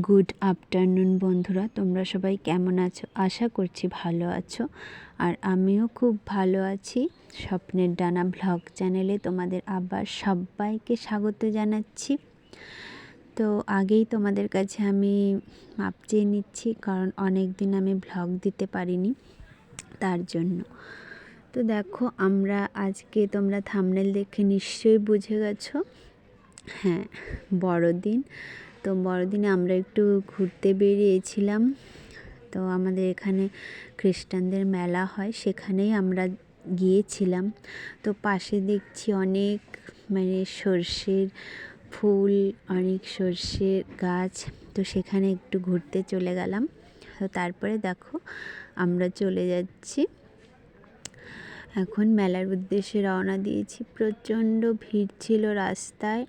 Good afternoon বন্ধুরা, তোমরা সবাই কেমন আছো? আশা করছি ভালো আছো। আর আমিও খুব ভালো আছি। স্বপ্নের ডানা ব্লগ চ্যানেলে তোমাদের আবার সবাইকে স্বাগত জানাচ্ছি। তো আগেই তোমাদের কাছে আমি মাপ চেয়ে নিচ্ছি, কারণ অনেক দিন আমি ব্লগ দিতে পারিনি তার জন্য। তো দেখো, আমরা আজকে তোমরা থামনেল দেখে নিশ্চয়ই বুঝে গেছো। হ্যাঁ বড়দিন। তো বড়দিনে আমরা একটু ঘুরতে বেরিয়েছিলাম। তো আমাদের এখানে খ্রিস্টানদের মেলা হয়, সেখানেই আমরা গিয়েছিলাম। তো পাশে দেখছি অনেক মানে সর্ষের ফুল, অনেক সর্ষের গাছ। তো সেখানে একটু ঘুরতে চলে গেলাম। তো তারপরে দেখো, আমরা চলে যাচ্ছি। এখন মেলার উদ্দেশ্যে রওনা দিয়েছি। প্রচণ্ড ভিড় ছিল রাস্তায়।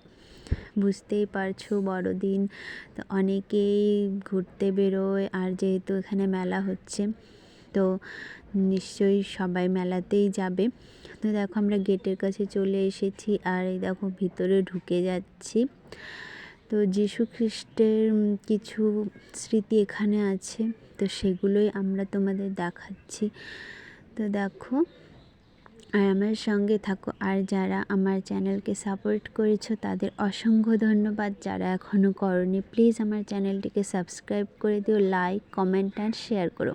বুঝতেই পারছ, বড়দিন তো অনেকেই ঘুরতে বেরোয় আর যেহেতু এখানে মেলা হচ্ছে, তো নিশ্চয়ই সবাই মেলাতেই যাবে। তো দেখো আমরা গেটের কাছে চলে এসেছি আর এই দেখো ভিতরে ঢুকে যাচ্ছি। তো যীশু খ্রিস্টের কিছু স্মৃতি এখানে আছে, তো সেগুলোই আমরা তোমাদের দেখাচ্ছি। তো দেখো আর আমার সঙ্গে থাকো। আর যারা আমার চ্যানেলকে সাপোর্ট করেছ, তাদের অসংখ্য ধন্যবাদ। যারা এখনও করনি, প্লিজ আমার চ্যানেলটিকে সাবস্ক্রাইব করে দিও, লাইক, কমেন্ট অ্যান্ড শেয়ার করো।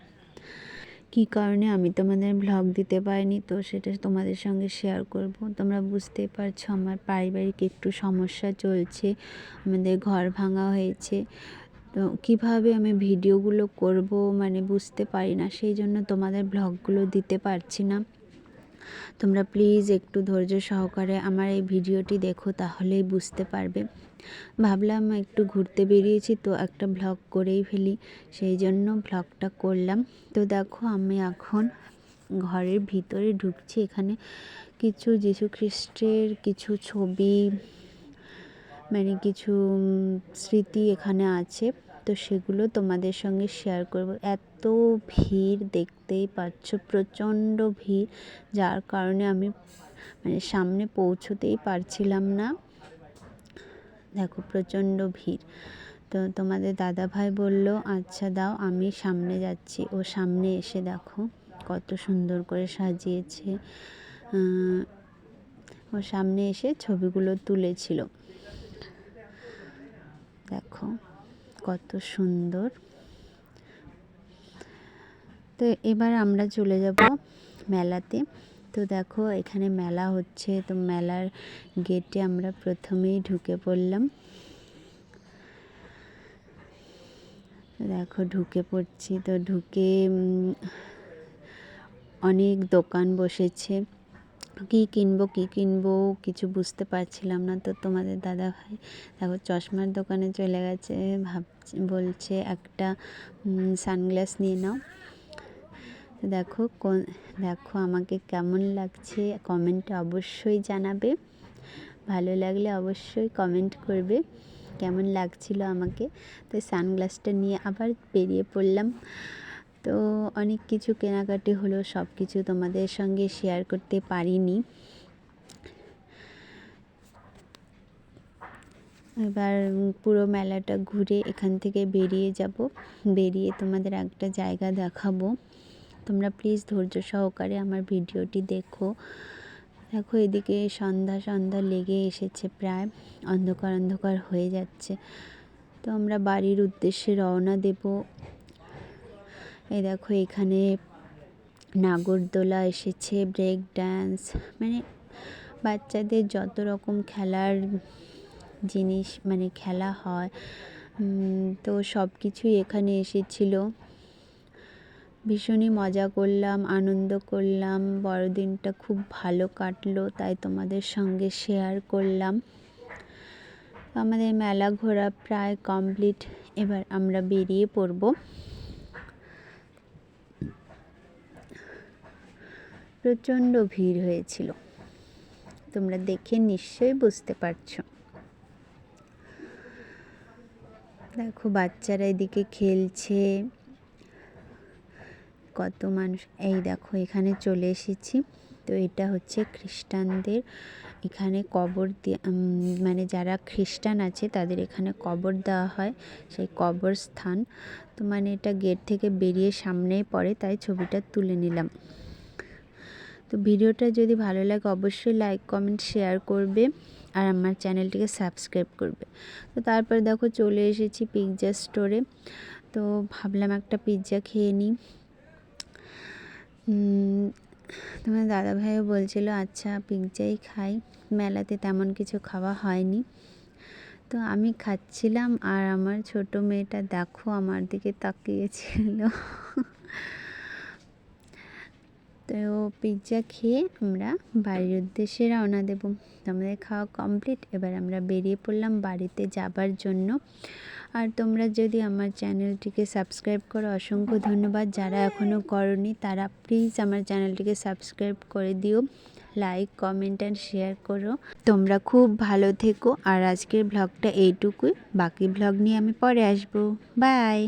কী কারণে আমি তোমাদের ব্লগ দিতে পারিনি, তো সেটা তোমাদের সঙ্গে শেয়ার করব। তোমরা বুঝতেই পারছ, আমার পারিবারিক একটু সমস্যা চলছে, আমাদের ঘর ভাঙা হয়েছে। তো কীভাবে আমি ভিডিওগুলো করব মানে বুঝতে পারি না, সেই জন্য তোমাদের ব্লগগুলো দিতে পারছি না। তোমরা প্লিজ একটু ধৈর্য সহকারে আমার এই ভিডিওটি দেখো, তাহলেই বুঝতে পারবে। ভাবলাম একটু ঘুরতে বেরিয়েছি তো একটা ভ্লগ করেই ফেলি, সেই জন্য ভ্লগটা করলাম। তো দেখো আমি এখন ঘরের ভিতরে ঢুকছি, এখানে কিছু যীশু খ্রিস্টের কিছু ছবি মানে কিছু স্মৃতি এখানে আছে। তো সেগুলো তোমাদের সঙ্গে শেয়ার করব। এত ভিড় দেখতেই পাচ্ছ প্রচণ্ড ভিড়, যার কারণে আমি মানে সামনে পৌঁছতেই পারছিলাম না। দেখো, প্রচণ্ড ভিড়। তো তোমাদের দাদা ভাই বলল আচ্ছা দাও, আমি সামনে যাচ্ছি। ও সামনে এসে দেখো, কত সুন্দর করে সাজিয়েছে। ও সামনে এসে ছবিগুলো তুলেছিল। দেখো কত সুন্দর। তো এবার আমরা চলে যাব মেলাতে। তো দেখো, এখানে মেলা হচ্ছে। তো মেলার গেটে আমরা প্রথমেই ঢুকে পড়লাম। দেখো, ঢুকে পড়ছি। তো ঢুকে অনেক দোকান বসেছে। কী কিনবো কী কিনবো কিছু বুঝতে পারছিলাম না। তো তোমাদের দাদা ভাই, দেখো চশমার দোকানে চলে গেছে, ভাবছে, বলছে একটা সানগ্লাস নিয়ে নাও। দেখো কোন, দেখো আমাকে কেমন লাগছে কমেন্টে অবশ্যই জানাবে। ভালো লাগলে অবশ্যই কমেন্ট করবে, কেমন লাগছিল আমাকে। তো সানগ্লাসটা নিয়ে আবার বেরিয়ে পড়লাম। তো অনেক কিছু কেনাকাটি হলো সব কিছু তোমাদের সঙ্গে শেয়ার করতে পারিনি। এবার পুরো মেলাটা ঘুরে এখান থেকে বেরিয়ে যাব। বেরিয়ে তোমাদের একটা জায়গা দেখাবো। তোমরা প্লিজ ধৈর্য সহকারে আমার ভিডিওটি দেখো। দেখো এদিকে সন্ধ্যা সন্ধ্যা লেগে এসেছে প্রায়। অন্ধকার অন্ধকার হয়ে যাচ্ছে। তো আমরা বাড়ির উদ্দেশ্যে রওনা দেব। এই দেখো এখানে নাগরদোলা এসেছে ব্রেক ডান্স মানে বাচ্চাদের যত রকম খেলার জিনিস মানে খেলা হয় তো সব কিছুই এখানে এসেছিল। ভীষণই মজা করলাম, আনন্দ করলাম, বড়দিনটা খুব ভালো কাটলো, তাই তোমাদের সঙ্গে শেয়ার করলাম। আমাদের মেলা ঘোরা প্রায় কমপ্লিট এবার আমরা বেরিয়ে পড়ব। প্রচণ্ড ভিড় হয়েছিল। তোমরা দেখে নিশ্চয়ই বুঝতে পারছ। দেখো, বাচ্চারা এদিকে খেলছে। কত মানুষ, এই দেখো, এখানে চলে এসেছি। তো এটা হচ্ছে খ্রিস্টানদের এখানে কবর মানে যারা খ্রিস্টান আছে, তাদের এখানে কবর দেওয়া হয়, সেই কবর স্থান। তো মানে এটা গেট থেকে বেরিয়ে সামনেই পড়ে, তাই ছবিটা তুলে নিলাম। তো ভিডিওটা যদি ভালো লাগে অবশ্যই লাইক কমেন্ট শেয়ার করবে আর আমার চ্যানেলটিকে সাবস্ক্রাইব করবে। তো তারপর দেখো চলে এসেছি পিৎজা স্টোরে তো ভাবলাম একটা পিৎজা খেয়ে নিই। তোমার দাদাভাইও বলছিল আচ্ছা পিৎজাই খাই। মেলাতে তেমন কিছু খাওয়া হয়নি। তো আমি খাচ্ছিলাম আর আমার ছোট মেয়েটা দেখো আমার দিকে তাকিয়েছিল। তো পিৎজা খেয়ে আমরা বাড়ির উদ্দেশ্যে রওনা দেব। আমাদের খাওয়া কমপ্লিট এবার আমরা বেরিয়ে পড়লাম বাড়িতে যাবার জন্য। আর তোমরা যদি আমার চ্যানেলটিকে সাবস্ক্রাইব করো, অসংখ্য ধন্যবাদ। যারা এখনও করনি, তারা প্লিজ আমার চ্যানেলটিকে সাবস্ক্রাইব করে দিও। লাইক কমেন্ট অ্যান্ড শেয়ার করো। তোমরা খুব ভালো থেকো। আর আজকের ব্লগটা এইটুকুই। বাকি ব্লগ নিয়ে আমি পরে আসব। বাই